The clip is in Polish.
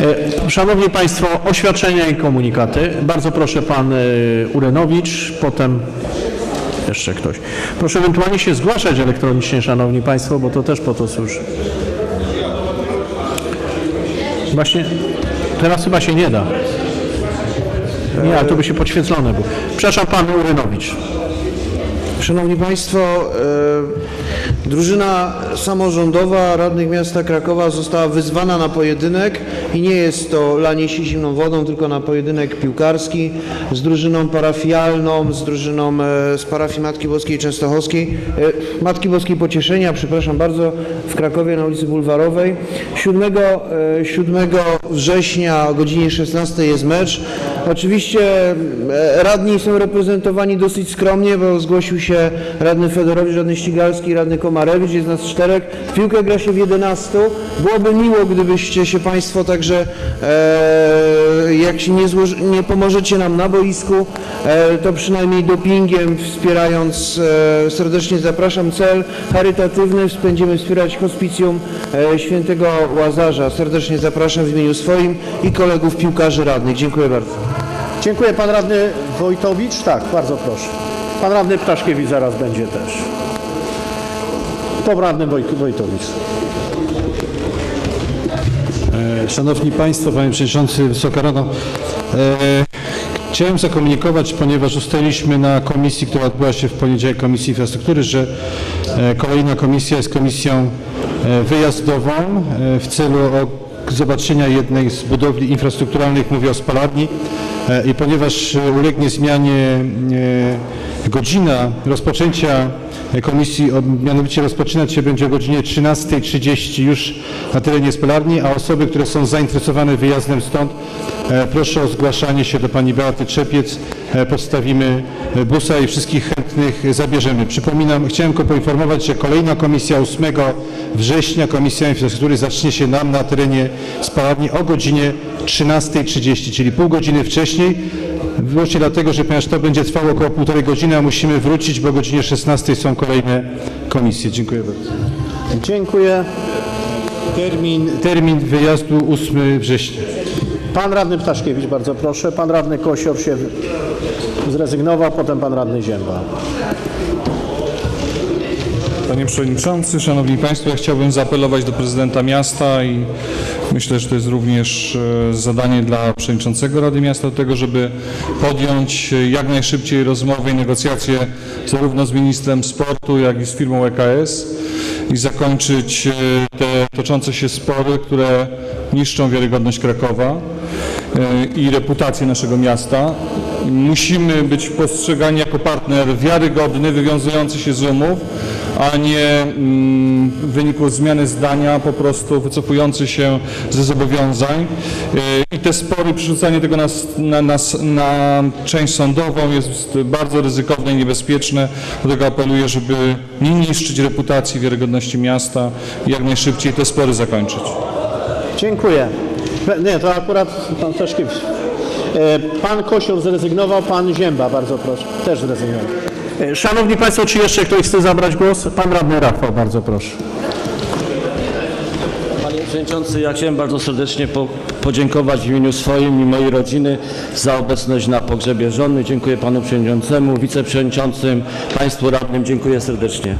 E, Szanowni Państwo, oświadczenia i komunikaty. Bardzo proszę Pan e, Urenowicz, potem jeszcze ktoś. Proszę ewentualnie się zgłaszać elektronicznie, Szanowni Państwo, bo to też po to służy. Właśnie teraz chyba się nie da. Nie, ale to by się podświetlone było. Przepraszam, Pan Urenowicz. Szanowni Państwo, e, drużyna samorządowa radnych miasta Krakowa została wyzwana na pojedynek i nie jest to lanie się zimną wodą, tylko na pojedynek piłkarski z drużyną parafialną, z drużyną e, z parafii Matki Boskiej Częstochowskiej, e, Matki Boskiej Pocieszenia, przepraszam bardzo, w Krakowie na ulicy Bulwarowej. 7, e, 7 września o godzinie 16 jest mecz. Oczywiście e, radni są reprezentowani dosyć skromnie, bo zgłosił się radny Fedorowicz, radny Ścigalski, radny Komarewicz, jest nas czterech. W piłkę gra się w 11. Byłoby miło, gdybyście się Państwo także, e, jak się nie, złoży, nie pomożecie nam na boisku, e, to przynajmniej dopingiem wspierając, e, serdecznie zapraszam, cel charytatywny, będziemy wspierać hospicjum e, świętego Łazarza. Serdecznie zapraszam w imieniu swoim i kolegów piłkarzy radnych. Dziękuję bardzo. Dziękuję. Pan Radny Wojtowicz? Tak, bardzo proszę. Pan Radny Ptaszkiewicz zaraz będzie też. Po Radny Woj- Wojtowicz. E, Szanowni Państwo, Panie Przewodniczący, Wysoka Rado. E, Chciałem zakomunikować, ponieważ ustaliliśmy na komisji, która odbyła się w poniedziałek, Komisji Infrastruktury, że e, kolejna komisja jest komisją wyjazdową w celu zobaczenia jednej z budowli infrastrukturalnych, mówię o spalarni e, i ponieważ e, ulegnie zmianie e, godzina rozpoczęcia komisji, mianowicie rozpoczynać się będzie o godzinie 13.30 już na terenie spalarni, a osoby, które są zainteresowane wyjazdem stąd, e, proszę o zgłaszanie się do pani Beaty Czepiec. E, Podstawimy busa i wszystkich chętnych zabierzemy. Przypominam, chciałem tylko poinformować, że kolejna komisja 8 września, Komisja Infrastruktury zacznie się nam na terenie spalarni o godzinie 13.30, czyli pół godziny wcześniej. Wyłącznie dlatego, że ponieważ to będzie trwało około półtorej godziny, a musimy wrócić, bo o godzinie 16 są kolejne komisje. Dziękuję bardzo. Dziękuję. Termin, termin wyjazdu 8 września. Pan Radny Ptaszkiewicz, bardzo proszę. Pan Radny Kosior się zrezygnował, potem Pan Radny Zięba. Panie Przewodniczący, Szanowni Państwo, ja chciałbym zaapelować do prezydenta miasta i myślę, że to jest również e, zadanie dla przewodniczącego Rady Miasta do tego, żeby podjąć e, jak najszybciej rozmowy i negocjacje zarówno z ministrem sportu, jak i z firmą EKS i zakończyć e, te toczące się spory, które niszczą wiarygodność Krakowa i reputację naszego miasta. Musimy być postrzegani jako partner wiarygodny, wywiązujący się z umów, a nie mm, w wyniku zmiany zdania po prostu wycofujący się ze zobowiązań. E, I te spory, przerzucanie tego na, na, na, na część sądową jest bardzo ryzykowne i niebezpieczne. Dlatego apeluję, żeby nie niszczyć reputacji, wiarygodności miasta i jak najszybciej te spory zakończyć. Dziękuję. Nie, to akurat Pan Ptaszkiewicz. E, Pan Kosior zrezygnował, Pan Zięba, bardzo proszę, też zrezygnował. E, Szanowni Państwo, czy jeszcze ktoś chce zabrać głos? Pan Radny Rafał, bardzo proszę. Panie Przewodniczący, ja chciałem bardzo serdecznie po, podziękować w imieniu swoim i mojej rodziny za obecność na pogrzebie żony. Dziękuję Panu Przewodniczącemu, wiceprzewodniczącym, Państwu radnym. Dziękuję serdecznie.